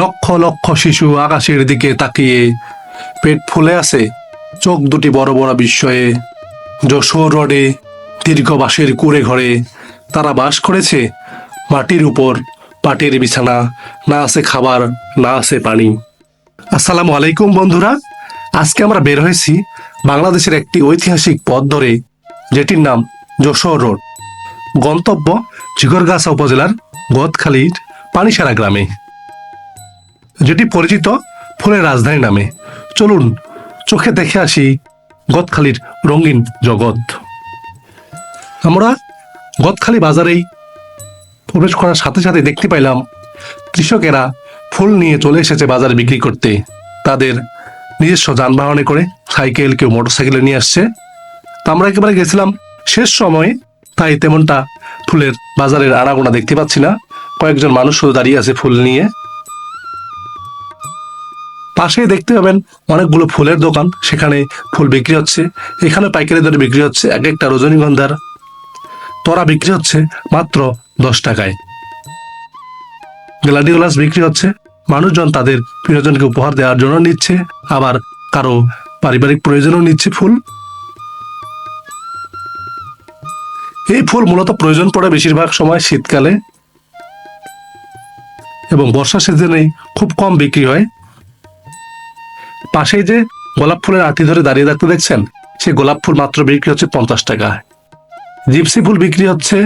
লক্ষ লক্ষ শিশু আকাশের দিকে তাকিয়ে পেট ফুলে আছে চোখ দুটি বড় বড় বিস্ময়ে। যশোর রোডে, দীর্ঘ বাঁশের কুড়ে ঘরে তারা বাস করেছে মাটির উপর, পাটির বিছানা, না আছে খাবার, না আছে পানি। আসসালামু আলাইকুম বন্ধুরা, আজকে আমরা বের হয়েছি বাংলাদেশের একটি ঐতিহাসিক পথ ধরে, যেটির নাম যশোর রোড। গন্তব্য চিগরগাছা উপজেলার গদখালির পানিসারা গ্রামে। যেটি পরিচিত ফুলের রাজধানী নামে। চলুন, চোখে দেখে আসি গদখালির রঙিন জগৎ। আমরা গদখালি বাজারেই প্রবেশ করার সাথে সাথে দেখতে পাইলাম, কৃষকেরা ফুল নিয়ে চলে এসেছে বাজারে বিক্রি করতে। তাদের নিজস্ব যানবাহনে করে সাইকেল কেউ মোটরসাইকেলে নিয়ে আসছে। তা আমরা একেবারে গেছিলাম শেষ সময়ে, তাই তেমনটা ফুলের বাজারের আনাগোনা দেখতে পাচ্ছি না। কয়েকজন মানুষ শুধু দাঁড়িয়ে আছে ফুল নিয়ে। পাশেই দেখতে পাবেন অনেকগুলো ফুলের দোকান। সেখানে ফুল বিক্রি হচ্ছে। এখানে পাইকারি দরে বিক্রি হচ্ছে এক একটা রজনীগন্ধার তরা বিক্রি হচ্ছে মাত্র দশ টাকায়। গ্লাডিওলাস বিক্রি হচ্ছে। মানুষজন তাদের প্রিয়জনকে উপহার দেওয়ার জন্য নিচ্ছে। আবার কারও পারিবারিক প্রয়োজনও নিচ্ছে ফুল। এই ফুল মূলত প্রয়োজন পড়ে বেশিরভাগ সময় শীতকালে। এবং বর্ষা সিজনে খুব কম বিক্রি হয়। পাশেই যে গোলাপ ফুলের আটি ধরে দাঁড়িয়ে থাকতে দেখছেন, সে গোলাপ ফুল মাত্র বিক্রি হচ্ছে পঞ্চাশ টাকা। জিপসি ফুল বিক্রি হচ্ছে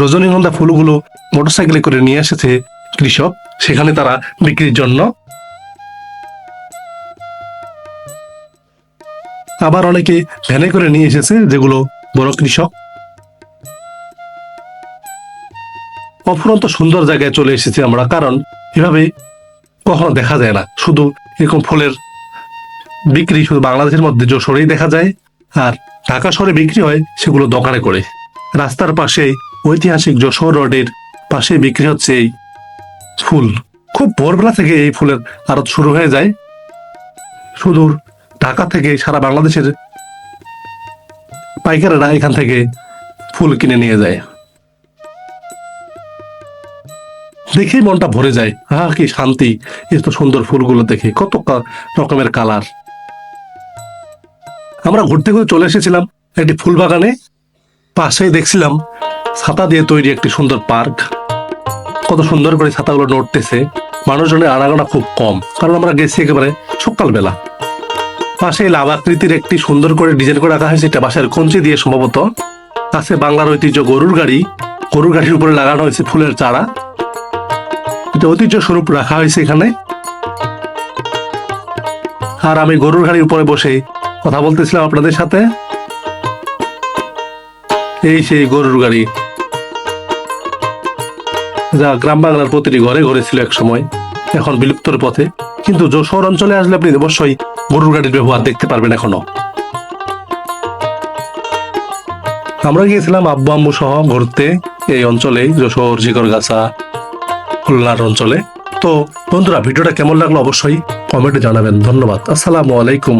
রজনীগন্ধা ফুলগুলো মোটরসাইকেলে করে নিয়ে এসেছে কৃষক, সেখানে তারা বিক্রির জন্য। আবার অনেকে ভ্যানে করে নিয়ে এসেছে যেগুলো বড় কৃষক। অফুরন্ত সুন্দর জায়গায় চলে এসেছি আমরা, কারণ এভাবে কখনো দেখা যায় না, শুধু এরকম ফুলের বিক্রি শুধু বাংলাদেশের মধ্যে যশোরেই দেখা যায়, আর ঢাকা শহরে বিক্রি হয় সেগুলো দোকানে করে। রাস্তার পাশে ঐতিহাসিক যশোর রোডের পাশে বিক্রি হচ্ছে এই ফুল। খুব ভোরবেলা থেকে এই ফুলের আড়ত শুরু হয়ে যায়। সুদূর ঢাকা থেকে সারা বাংলাদেশের পাইকারেরা এখান থেকে ফুল কিনে নিয়ে যায়। দেখেই মনটা ভরে যায় হা কি শান্তি, এত সুন্দর ফুলগুলো দেখে, কত রকমের কালার। আমরা ঘুরতে ঘুরতে চলে এসেছিলাম একটি ফুল বাগানে পাশেই দেখছিলাম ছাতা দিয়ে তৈরি একটি সুন্দর পার্ক। কত সুন্দর করে ছাতাগুলো নড়তেছে। মানুষজনের আনাগোনা খুব কম, কারণ আমরা গেছি একেবারে সকালবেলা। পাশে লাভ আকৃতির একটি সুন্দর করে ডিজাইন করে রাখা হয়েছে, এটা বাসার কঞ্চি দিয়ে সম্ভবত। আছে বাংলার ঐতিহ্য গরুর গাড়ি, গরুর গাড়ির উপরে লাগানো হয়েছে ফুলের চারা। এটা ঐতিহ্য স্বরূপ রাখা হয়েছে এখানে। আর আমি গরুর গাড়ির উপরে বসে কথা বলতেছিলাম আপনাদের সাথে? এই সেই গরুর গাড়ি। যা গ্রাম বাংলার প্রতিটি ঘরে ঘরে ছিল এক সময়, এখন বিলুপ্তর পথে। কিন্তু যশোর অঞ্চলে আসলে আপনি অবশ্যই গরুর গাড়ির ব্যবহার দেখতে পারবেন এখনও। আমরা গিয়েছিলাম আব্বু আম্মু সহ ঘুরতে এই অঞ্চলে যশোর জিগরগাছা খুলনার অঞ্চলে। তো বন্ধুরা, ভিডিওটা কেমন লাগল অবশ্যই কমেন্টে জানাবেন। ধন্যবাদ। আসসালামু আলাইকুম।